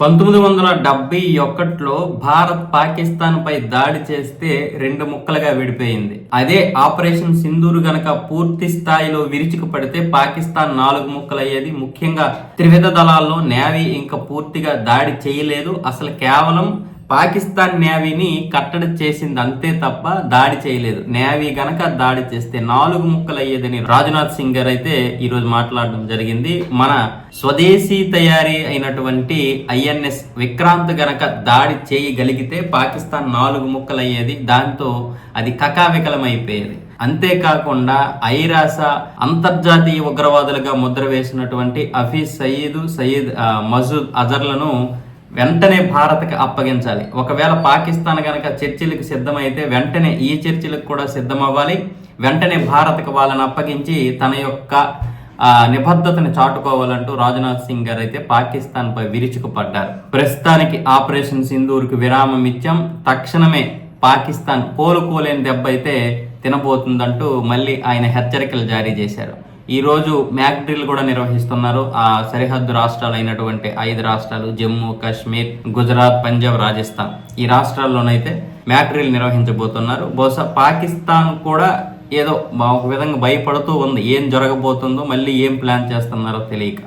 పంతొమ్మిది వందల డెబ్బై ఒకటిలో భారత్ పాకిస్తాన్ పై దాడి చేస్తే రెండు ముక్కలుగా విడిపోయింది. అదే ఆపరేషన్ సింధూర్ గనక పూర్తి స్థాయిలో విరుచుకు పడితే పాకిస్తాన్ నాలుగు ముక్కలయ్యేది. ముఖ్యంగా త్రివిధ దళాల్లో నేవీ ఇంకా పూర్తిగా దాడి చేయలేదు. అసలు కేవలం పాకిస్తాన్ నేవీని కట్టడి చేసింది అంతే తప్ప దాడి చేయలేదు. నేవీ గనక దాడి చేస్తే నాలుగు ముక్కలు అయ్యేదని రాజ్నాథ్ సింగ్ గారు అయితే ఈరోజు మాట్లాడడం జరిగింది. మన స్వదేశీ తయారీ అయినటువంటి ఐఎన్ఎస్ విక్రాంత్ గనక దాడి చేయగలిగితే పాకిస్తాన్ నాలుగు ముక్కలు అయ్యేది దాంతో అది కకావికలమైపోయేది. అంతేకాకుండా ఐరాస అంతర్జాతీయ ఉగ్రవాదులుగా ముద్ర వేసినటువంటి హఫీజ్ సయీద్ సయీద్ మజూద్ అజర్లను వెంటనే భారత్కి అప్పగించాలి. ఒకవేళ పాకిస్తాన్ కనుక చర్చిలకు సిద్ధమైతే వెంటనే ఈ చర్చిలకు కూడా సిద్ధమవ్వాలి. వెంటనే భారత్కి వాళ్ళని అప్పగించి తన యొక్క నిబద్ధతను చాటుకోవాలంటూ రాజ్నాథ్ సింగ్ గారు అయితే పాకిస్తాన్పై విరుచుకుపడ్డారు. ప్రస్తుతానికి ఆపరేషన్ సింధూర్కు విరామం ఇచ్చాం. తక్షణమే పాకిస్తాన్ కోలుకోలేని దెబ్బ అయితే తినబోతుందంటూ మళ్ళీ ఆయన హెచ్చరికలు జారీ చేశారు. ఈ రోజు మ్యాక్ డ్రిల్ కూడా నిర్వహిస్తున్నారు. ఆ సరిహద్దు రాష్ట్రాలు అయినటువంటి ఐదు రాష్ట్రాలు జమ్మూ కాశ్మీర్ గుజరాత్ పంజాబ్ రాజస్థాన్. ఈ రాష్ట్రాల్లోనైతే మ్యాక్ డ్రిల్ నిర్వహించబోతున్నారు. బహుశా పాకిస్తాన్ కూడా ఏదో ఒక విధంగా భయపడుతూ ఉంది. ఏం జరగబోతుందో మళ్ళీ ఏం ప్లాన్ చేస్తున్నారో తెలియక.